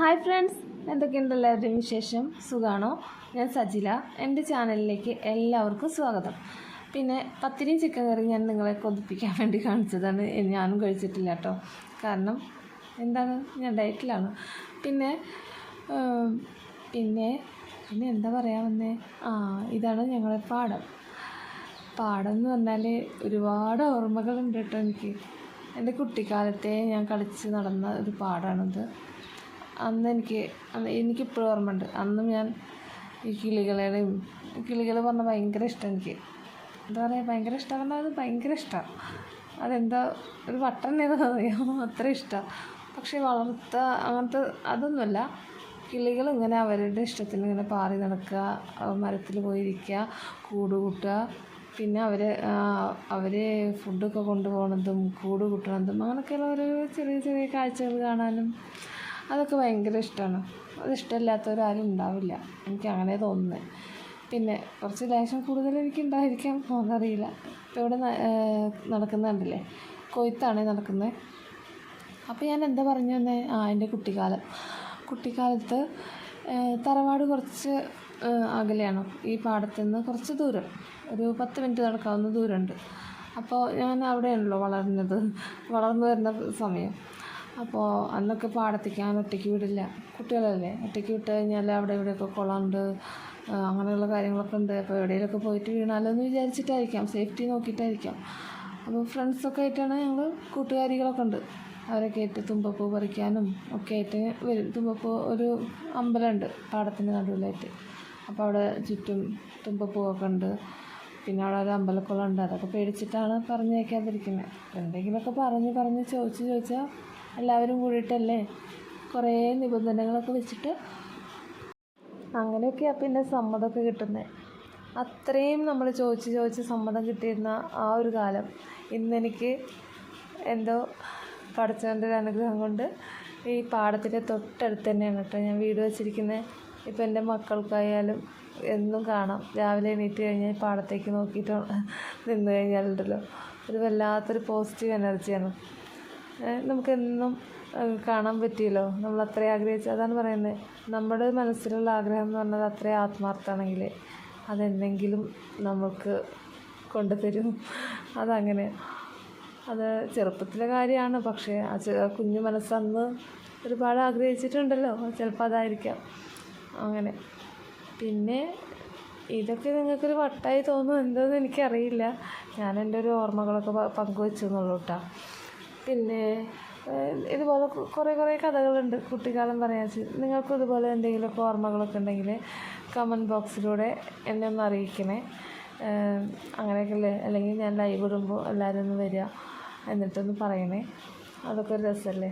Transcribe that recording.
Hi friends എന്തൊക്കെയുണ്ട് എല്ലാവരുടെയും വിശേഷം? സുഖാണോ? ഞാൻ സജില. എന്റെ ചാനലിലേക്ക് എല്ലാവർക്കും സ്വാഗതം. പിന്നെ പത്തിരിയും ചിക്കൻ കറി ഞാൻ നിങ്ങളെ കൊതിപ്പിക്കാൻ വേണ്ടി കാണിച്ചതാണ്. ഞാനും കഴിച്ചിട്ടില്ല കേട്ടോ. കാരണം എന്താണ്? ഞാൻ ഡയറ്റിലാണ്. പിന്നെ പിന്നെ പിന്നെ എന്താ പറയാൻ വന്നേ? ആ ഇതാണ് ഞങ്ങളെ പാടം പാടം എന്ന് പറഞ്ഞാൽ ഒരുപാട് ഓർമ്മകളുണ്ട് കേട്ടോ എനിക്ക്. എന്റെ കുട്ടിക്കാലത്തെ ഞാൻ കളിച്ച് നടന്ന ഒരു പാടാണിത് അന്ന് എനിക്ക് അന്ന് എനിക്കിപ്പോഴും ഓർമ്മയുണ്ട്. അന്നും ഞാൻ ഈ കിളികളെയും കിളികൾ പറഞ്ഞാൽ ഭയങ്കര ഇഷ്ടം എനിക്ക്. എന്താ പറയുക ഭയങ്കര ഇഷ്ടം പറഞ്ഞാൽ അത് ഭയങ്കര ഇഷ്ടമാണ് അതെന്താ ഒരു വട്ടം അറിയാമോ അത്ര ഇഷ്ടമാണ് പക്ഷേ വളർത്ത അങ്ങനത്തെ അതൊന്നുമല്ല. കിളികൾ ഇങ്ങനെ അവരുടെ ഇഷ്ടത്തിന് ഇങ്ങനെ പാറി നടക്കുക മരത്തിൽ പോയിരിക്കുക കൂട് കൂട്ടുക. പിന്നെ അവർ അവർ ഫുഡൊക്കെ കൊണ്ടുപോകണതും കൂട് കൂട്ടണതും അങ്ങനെയൊക്കെയുള്ള ഓരോ ചെറിയ ചെറിയ കാഴ്ചകൾ കാണാനും അതൊക്കെ ഭയങ്കര ഇഷ്ടമാണ് അത് ഇഷ്ടമില്ലാത്തവരാരും ഉണ്ടാവില്ല. എനിക്ക് അങ്ങനെ തോന്നുന്നത് പിന്നെ കുറച്ച് ലേശം കൂടുതൽ എനിക്ക് ഉണ്ടായിരിക്കാം പോകുന്നറിയില്ല ഇപ്പോൾ ഇവിടെ നടക്കുന്നുണ്ടല്ലേ? കൊയ്ത്താണ് നടക്കുന്നത് അപ്പോൾ ഞാൻ എന്താ പറഞ്ഞു തന്നെ? ആ എന്റെ കുട്ടിക്കാലം. കുട്ടിക്കാലത്ത് തറവാട് കുറച്ച് അകലെയാണ്. ഈ പാടത്തു നിന്ന് കുറച്ച് ദൂരം. ഒരു പത്ത് മിനിറ്റ് നടക്കാവുന്ന ദൂരമുണ്ട്. അപ്പോൾ ഞാൻ അവിടെയാണല്ലോ വളർന്നത്. വളർന്നു വരുന്ന സമയം. അപ്പോൾ അന്നൊക്കെ പാടത്തേക്ക് ഞാൻ ഒറ്റയ്ക്ക് വിടില്ല. കുട്ടികളല്ലേ? ഒറ്റയ്ക്ക് വിട്ട് കഴിഞ്ഞാൽ അവിടെ ഇവിടെയൊക്കെ കുളമുണ്ട്. അങ്ങനെയുള്ള കാര്യങ്ങളൊക്കെ ഉണ്ട്. അപ്പോൾ എവിടെയെങ്കിലുമൊക്കെ പോയിട്ട് വീണാലോ എന്ന് വിചാരിച്ചിട്ടായിരിക്കാം. സേഫ്റ്റി നോക്കിയിട്ടായിരിക്കാം. അപ്പോൾ ഫ്രണ്ട്സൊക്കെ ആയിട്ടാണ് ഞങ്ങൾ കൂട്ടുകാരികളൊക്കെ ഉണ്ട്. അവരൊക്കെ ആയിട്ട് തുമ്പപ്പൂ പറിക്കാനും ഒക്കെ ആയിട്ട് വരും. തുമ്പപ്പൂ ഒരു അമ്പലമുണ്ട് പാടത്തിന്റെ നടുവിലായിട്ട്. അപ്പോൾ അവിടെ ചുറ്റും തുമ്പപ്പൂവൊക്കെ ഉണ്ട്. പിന്നെ അവിടെ ഒരു അമ്പലക്കുളം ഉണ്ട്. അതൊക്കെ പേടിച്ചിട്ടാണ് പറഞ്ഞേക്കാതിരിക്കുന്നത് എന്തെങ്കിലുമൊക്കെ പറഞ്ഞ് പറഞ്ഞ് ചോദിച്ച് ചോദിച്ചാൽ എല്ലാവരും കൂടിയിട്ടല്ലേ കുറേ നിബന്ധനകളൊക്കെ വെച്ചിട്ട് അങ്ങനെയൊക്കെയാണ് പിന്നെ സമ്മതമൊക്കെ കിട്ടുന്നത് അത്രയും നമ്മൾ ചോദിച്ച് ചോദിച്ച് സമ്മതം കിട്ടിയിരുന്ന ആ ഒരു കാലം ഇന്നെനിക്ക് എന്തോ പഠിച്ചവന്റെ ഒരു അനുഗ്രഹം കൊണ്ട് ഈ പാടത്തിന്റെ തൊട്ടടുത്ത് തന്നെയാണ് കേട്ടോ ഞാൻ വീട് വെച്ചിരിക്കുന്നത് ഇപ്പം എന്റെ മക്കൾക്കായാലും എന്നും കാണാം. രാവിലെ എണീറ്റ് കഴിഞ്ഞാൽ പാടത്തേക്ക് നോക്കിയിട്ട് നിന്ന് കഴിഞ്ഞാലുണ്ടല്ലോ. ഒരു വല്ലാത്തൊരു പോസിറ്റീവ് എനർജിയാണ്. ഏഹ് നമുക്കെന്നും കാണാൻ പറ്റിയല്ലോ. നമ്മൾ അത്രയും ആഗ്രഹിച്ച അതാണ് പറയുന്നത് നമ്മുടെ മനസ്സിലുള്ള ആഗ്രഹം എന്ന് പറഞ്ഞത് അത്രയും ആത്മാർത്ഥമാണെങ്കിൽ അതെന്തെങ്കിലും നമുക്ക് കൊണ്ടുതരും. അതങ്ങനെ. അത് ചെറുപ്പത്തിലെ കാര്യമാണ്. പക്ഷേ ആ കുഞ്ഞു മനസ്സന്ന് ഒരുപാട് ആഗ്രഹിച്ചിട്ടുണ്ടല്ലോ. ചിലപ്പോൾ അതായിരിക്കാം. അങ്ങനെ. പിന്നെ ഇതൊക്കെ നിങ്ങൾക്കൊരു വട്ടായി തോന്നും എന്തോന്ന് എനിക്കറിയില്ല. ഞാൻ എന്റെ ഒരു ഓർമ്മകളൊക്കെ പങ്കുവെച്ചു എന്നുള്ളൂ കേട്ടോ പിന്നെ ഇതുപോലെ കുറേ കുറേ കഥകളുണ്ട് കുട്ടിക്കാലം പറയാൻ വെച്ച് നിങ്ങൾക്കും ഇതുപോലെ എന്തെങ്കിലുമൊക്കെ ഓർമ്മകളൊക്കെ ഉണ്ടെങ്കിൽ കമന്റ് ബോക്സിലൂടെ എന്നെ ഒന്ന് അറിയിക്കണേ. അങ്ങനെയൊക്കെ അല്ലേ അല്ലെങ്കിൽ ഞാൻ ലൈവ് ഇടുമ്പോൾ എല്ലാവരും ഒന്ന് വരിക. എന്നിട്ടൊന്ന് പറയണേ. അതൊക്കെ ഒരു രസമല്ലേ